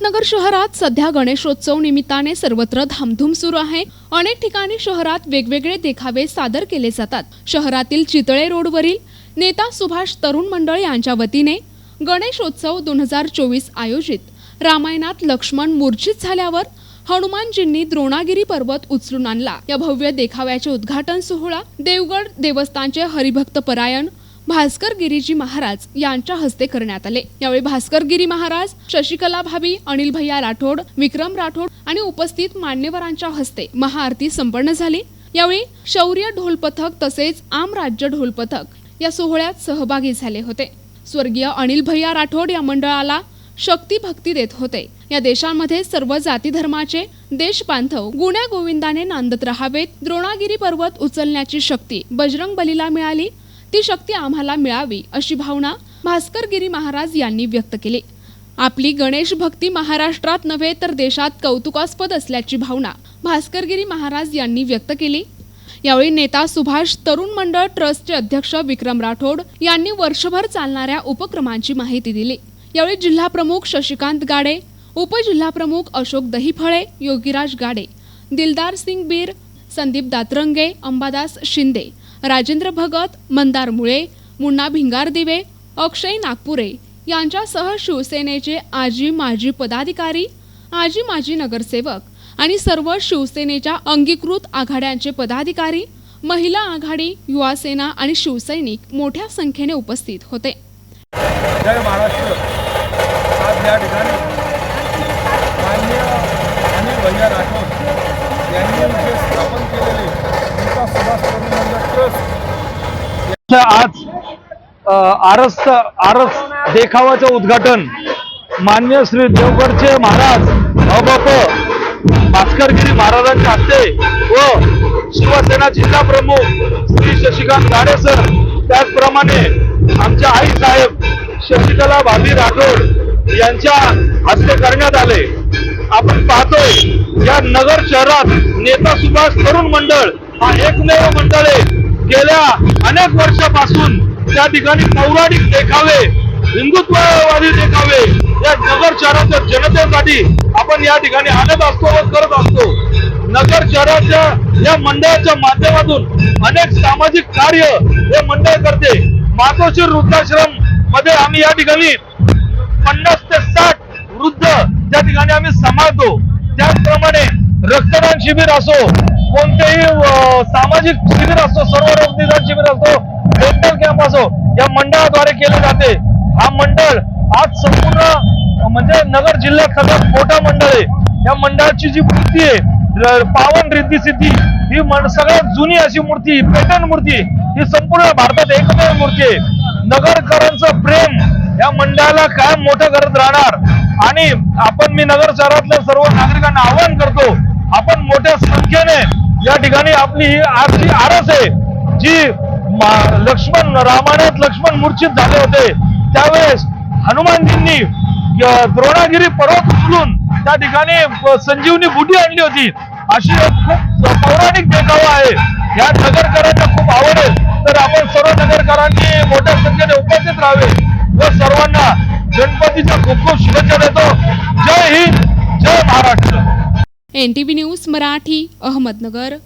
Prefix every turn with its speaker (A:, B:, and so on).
A: अहमदनगर शहरात सध्या गणेशोत्सव निमित्ताने सर्वत्र धामधूम सुरू आहे. अनेक ठिकाणी शहरात वेगवेगळे देखावे सादर केले जातात. शहरातील चितळे रोडवरील नेता सुभाष तरुण मंडळ यांच्या वतीने गणेशोत्सव दोन हजार चोवीस आयोजित. रामायणात लक्ष्मण मूर्छित झाल्यावर हनुमानजींनी द्रोणागिरी पर्वत उचलून आणला. या भव्य देखाव्याचे उद्घाटन सोहळा देवगड देवस्थानचे हरिभक्त परायण भास्कर गिरीजी महाराज यांच्या हस्ते करण्यात आले. यावेळी भास्कर गिरी महाराज शशिकला भाभी अनिल भैया राठोड विक्रम राठोड आणि उपस्थित मान्यवरांच्या हस्ते महाआरती संपन्न झाली. यावेळी शौर्य ढोल पथक तसेच आम राज्य ढोल पथक या सोहळ्यात सहभागी झाले होते. स्वर्गीय अनिल भैया राठोड या मंडळाला शक्ती भक्ती देत होते. या देशांमध्ये सर्व जाती धर्माचे देश बांधव गुण्या गोविंदाने नांदत राहावेत. द्रोणागिरी पर्वत उचलण्याची शक्ती बजरंग बलीला मिळाली. ती शक्ती आम्हाला मिळावी अशी भावना भास्कर गिरी महाराज यांनी व्यक्त केली. आपली गणेश भक्ती महाराष्ट्रात नव्हे तर देशात कौतुकास्पद असल्याची भावना भास्करगिरी महाराज यांनी व्यक्त केली. यावेळी नेता सुभाष तरुण मंडळ ट्रस्टचे अध्यक्ष विक्रम राठोड यांनी वर्षभर चालणाऱ्या उपक्रमांची माहिती दिली. यावेळी जिल्हा प्रमुख शशिकांत गाडे उपजिल्हा प्रमुख अशोक दहीफळे योगीराज गाडे दिलदार सिंग बीर संदीप दातरंगे अंबादास शिंदे राजेंद्र भगत मंदार मुळे मुन्ना भिंगारदिवे अक्षय नागपुरे यांच्यासह शिवसेनेचे आजी माजी पदाधिकारी आजी माजी नगरसेवक आणि सर्व शिवसेनेच्या अंगीकृत आघाड्यांचे पदाधिकारी महिला आघाडी युवा सेना आणि शिवसैनिक मोठ्या संख्येने उपस्थित होते.
B: जय महाराष्ट्र. आज या ठिकाणी मान्य अनिल भैया राठोड यांनी जे स्थापन केलेले नीता सुभाष तरुण मंडळ ट्रस्ट
C: आज आरस आरस देखावाचं उद्घाटन मान्य श्री देवगडचे महाराज अबप भास्करगिरी महाराजांच्या हस्ते व शिवसेना जिल्हा प्रमुख श्री शशिकांत गाडे सर. त्याचप्रमाणे आमच्या आई साहेब शशिकला भाभी राठोड यांच्या हस्ते करण्यात आले. आपण पाहतोय या नगर शहरात नेता सुभाष तरुण मंडळ हा एकमेव मंडळ आहे. गेल्या अनेक वर्षापासून त्या ठिकाणी पौराणिक देखावे हिंदुत्ववादी देखावे या नगर शहराच्या जनतेसाठी आपण या ठिकाणी आणत असतो व करत असतो. नगर शहराच्या या मंडळाच्या माध्यमातून अनेक सामाजिक कार्य हे मंडळ करते. मातोश्री वृद्धाश्रममध्ये आम्ही या ठिकाणी पन्नास ते साठ वृद्ध त्या ठिकाणी आम्ही सांभाळतो. त्याचप्रमाणे रक्तदान शिबिर असो कोणतेही सामाजिक शिबिर असतो सर्व रोग शिबिर असतो डेंटल कॅम्प असो या मंडळाद्वारे केले जाते. हा मंडळ आज संपूर्ण म्हणजे नगर जिल्ह्यात सगळ्यात मोठा मंडळ आहे. या मंडळाची जी मूर्ती आहे पावन रिद्धी सिद्धी ही सगळ्यात जुनी अशी मूर्ती पेटर्न मूर्ती ही संपूर्ण भारतात एकमेव मूर्ती आहे. नगरकरांचं प्रेम या मंडळाला कायम मोठं करत राहणार. आणि आपण मी नगर शहरातल्या सर्व नागरिकांना आवाहन करतो आपण मोठ्या संख्येने या ठिकाणी आपली ही आरस आहे जी लक्ष्मण रामायणात लक्ष्मण मूर्छित झाले होते. त्यावेळेस हनुमानजींनी द्रोणागिरी पर्वत उचलून त्या ठिकाणी संजीवनी बुटी आणली होती. अशी एक खूप पौराणिक देखावा आहे. या नगरकरांना खूप आवड आहे. तर आपण सर्व नगरकरांनी मोठ्या संख्येने उपस्थित राहावे. व सर्वांना गणपतीच्या खूप खूप शुभेच्छा देतो. जय हिंद जय Maharashtra.
A: N T V news Marathi Ahmednagar.